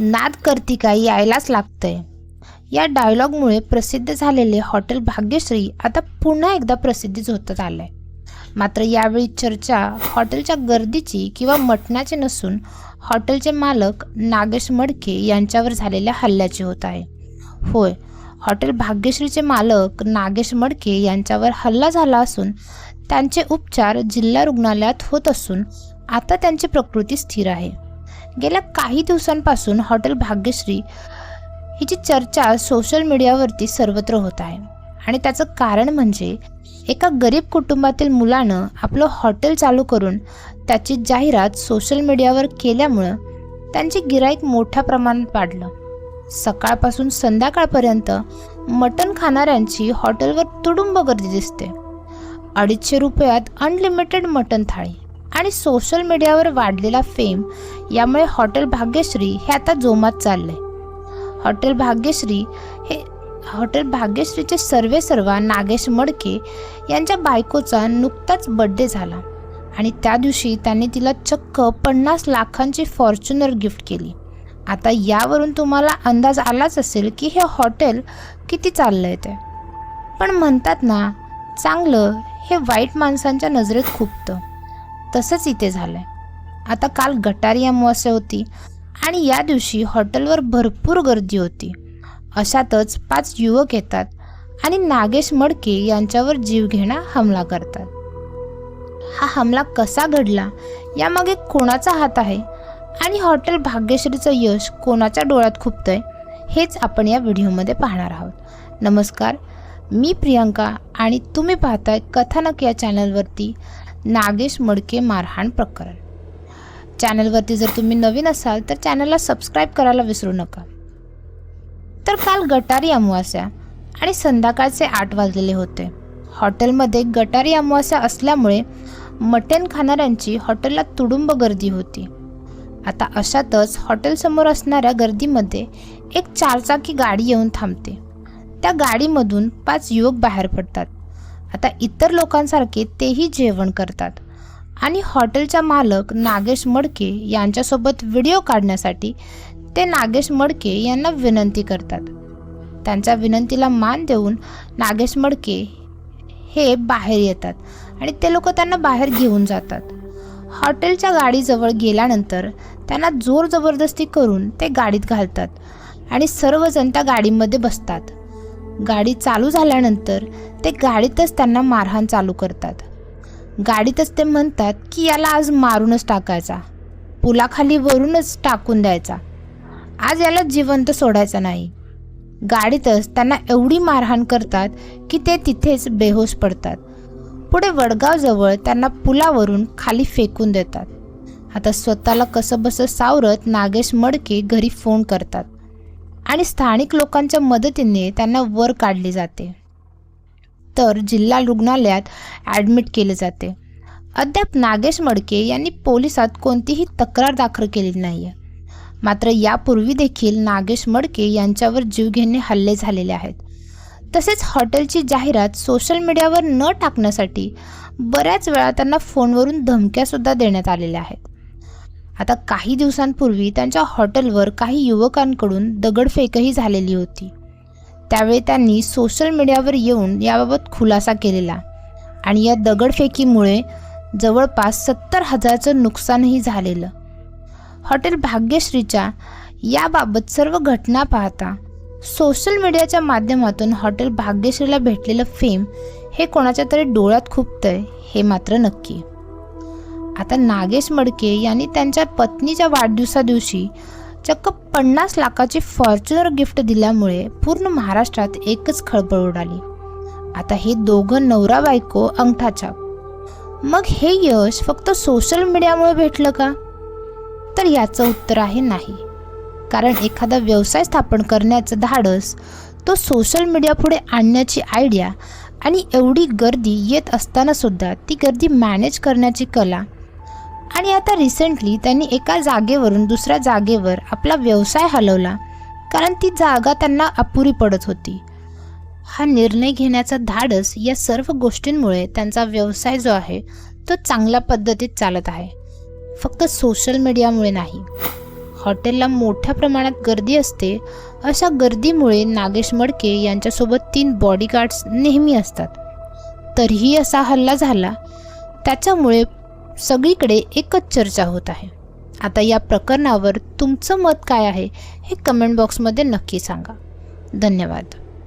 नाद करती का यायलाच लागतंय. या डायलॉगमुळे प्रसिद्ध झालेले हॉटेल भाग्यश्री आता पुन्हा एकदा प्रसिद्धीच होत आलंय मात्र यावेळी चर्चा हॉटेलच्या गर्दीची किंवा मटणाची नसून हॉटेलचे मालक नागेश मडके यांच्यावर झालेल्या हल्ल्याची होत आहे. होय हॉटेल भाग्यश्रीचे मालक नागेश मडके यांच्यावर हल्ला झाला असून त्यांचे उपचार जिल्हा रुग्णालयात होत असून आता त्यांची प्रकृती स्थिर आहे. गेल्या काही दिवसांपासून हॉटेल भाग्यश्री हिची चर्चा सोशल मीडियावरती सर्वत्र होत आहे. आणि त्याचं कारण म्हणजे एका गरीब कुटुंबातील मुलानं आपलं हॉटेल चालू करून त्याची जाहिरात सोशल मीडियावर केल्यामुळं त्यांचे गिराईक मोठ्या प्रमाणात वाढलं. सकाळपासून संध्याकाळपर्यंत मटण खाणाऱ्यांची हॉटेलवर तुडुंब गर्दी दिसते. अडीचशे रुपयात अनलिमिटेड मटण थाळी. आणि सोशल मीडियावर वाढलेला फेम यामुळे हॉटेल भाग्यश्री हे आता जोमात चालले हॉटेल भाग्यश्री हे हॉटेल भाग्यश्रीचे सर्वे सर्वा नागेश मडके यांच्या बायकोचा नुकताच बड्डे झाला आणि त्या दिवशी त्यांनी तिला चक्क पन्नास लाखांची फॉर्च्युनर गिफ्ट केली. आता यावरून तुम्हाला अंदाज आलाच असेल की हे हॉटेल किती चाललं आहे ते. पण म्हणतात ना चांगलं हे वाईट माणसांच्या नजरेत खुपतं. तसंच इथे झालं आहे आता काल गटारी अमावस्या होती आणि या दिवशी हॉटेलवर भरपूर गर्दी होती. अशातच पाच युवक येतात आणि नागेश मडके यांच्यावर जीवघेणा हमला करतात. हा हमला कसा घडला यामागे कोणाचा हात आहे आणि हॉटेल भाग्यश्रीचं यश कोणाच्या डोळ्यात खुपतंय हेच आपण या व्हिडिओमध्ये पाहणार आहोत. नमस्कार मी प्रियंका आणि तुम्ही पाहताय कथानक या चॅनलवरती नागेश मडके मारहाण प्रकरण. चॅनलवरती जर तुम्ही नवीन असाल तर चॅनलला सबस्क्राईब करायला विसरू नका. तर काल गटारी अमावास्या आणि संध्याकाळचे आठ वाजलेले होते. हॉटेलमध्ये गटारी अमावास्या असल्यामुळे मटण खाणाऱ्यांची हॉटेलला तुडुंब गर्दी होती. आता अशातच हॉटेलसमोर असणाऱ्या गर्दीमध्ये एक चारचाकी गाडी येऊन थांबते. त्या गाडीमधून पाच युवक बाहेर पडतात. आता इतर लोकांसारखे तेही जेवण करतात. आणि हॉटेलचा मालक नागेश मडके यांच्यासोबत व्हिडिओ काढण्यासाठी ते नागेश मडके यांना विनंती करतात. त्यांच्या विनंतीला मान देऊन नागेश मडके हे बाहेर येतात आणि ते लोक त्यांना बाहेर घेऊन जातात. हॉटेलच्या गाडीजवळ गेल्यानंतर त्यांना जोर जबरदस्ती करून ते गाडीत घालतात आणि सर्वजण त्या गाडीमध्ये बसतात. गाडी चालू झाल्यानंतर ते गाडीतच त्यांना मारहाण चालू करतात. गाडीतच ते म्हणतात की याला आज मारूनच टाकायचा. पुलाखाली वरूनच टाकून द्यायचा. आज याला जिवंत सोडायचा नाही. गाडीतच त्यांना एवढी मारहाण करतात की ते तिथेच बेहोश पडतात. पुढे वडगावजवळ त्यांना पुलावरून खाली फेकून देतात. आता स्वतःला कसं बसं सावरत नागेश मडके घरी फोन करतात. आणि स्थानिक लोकांच्या मदतीने त्यांना वर काढले जाते. तर जिल्हा रुग्णालयात ॲडमिट केले जाते. अद्याप नागेश मडके यांनी पोलिसात कोणतीही तक्रार दाखल केली नाही आहे मात्र यापूर्वी देखील नागेश मडके यांच्यावर जीवघेणे हल्ले झालेले आहेत. तसेच हॉटेलची जाहिरात सोशल मीडियावर न टाकण्यासाठी बऱ्याच वेळा त्यांना फोनवरून धमक्यासुद्धा देण्यात आलेल्या आहेत. आता काही दिवसांपूर्वी त्यांच्या हॉटेलवर काही युवकांकडून दगडफेकही झालेली होती. त्यावेळी त्यांनी सोशल मीडियावर येऊन याबाबत खुलासा केलेला आणि या दगडफेकीमुळे जवळपास सत्तर हजारचं नुकसानही झालेलं. हॉटेल भाग्यश्रीच्या याबाबत सर्व घटना पाहता सोशल मीडियाच्या माध्यमातून हॉटेल भाग्यश्रीला भेटलेलं फेम हे कोणाच्या तरी डोळ्यात खुपतंय हे मात्र नक्की. आता नागेश मडके यांनी त्यांच्या पत्नीच्या वाढदिवसादिवशी चक्क पन्नास लाखाची फॉर्च्युनर गिफ्ट दिल्यामुळे पूर्ण महाराष्ट्रात एकच खळबळ उडाली. आता हे दोघं नवरा बायको अंगठाछाप मग हे यश फक्त सोशल मीडियामुळे भेटलं का? तर याचं उत्तर आहे नाही. कारण एखादा व्यवसाय स्थापन करण्याचं धाडस तो सोशल मीडियापुढे आणण्याची आयडिया आणि एवढी गर्दी येत असताना सुद्धा ती गर्दी मॅनेज करण्याची कला आणि आता रिसेंटली त्यांनी एका जागेवरून दुसऱ्या जागेवर आपला व्यवसाय हलवला. कारण ती जागा त्यांना अपुरी पडत होती. हा निर्णय घेण्याचा धाडस या सर्व गोष्टींमुळे त्यांचा व्यवसाय जो आहे तो चांगल्या पद्धतीत चालत आहे. फक्त सोशल मीडियामुळे नाही. हॉटेलला मोठ्या प्रमाणात गर्दी असते अशा गर्दीमुळे नागेश मडके यांच्यासोबत तीन बॉडीगार्ड्स नेहमी असतात. तरीही असा हल्ला झाला. त्याच्यामुळे सगळीकडे एकच चर्चा होत आहे. आता या प्रकरणावर तुमचं मत काय आहे हे कमेंट बॉक्समध्ये नक्की सांगा. धन्यवाद.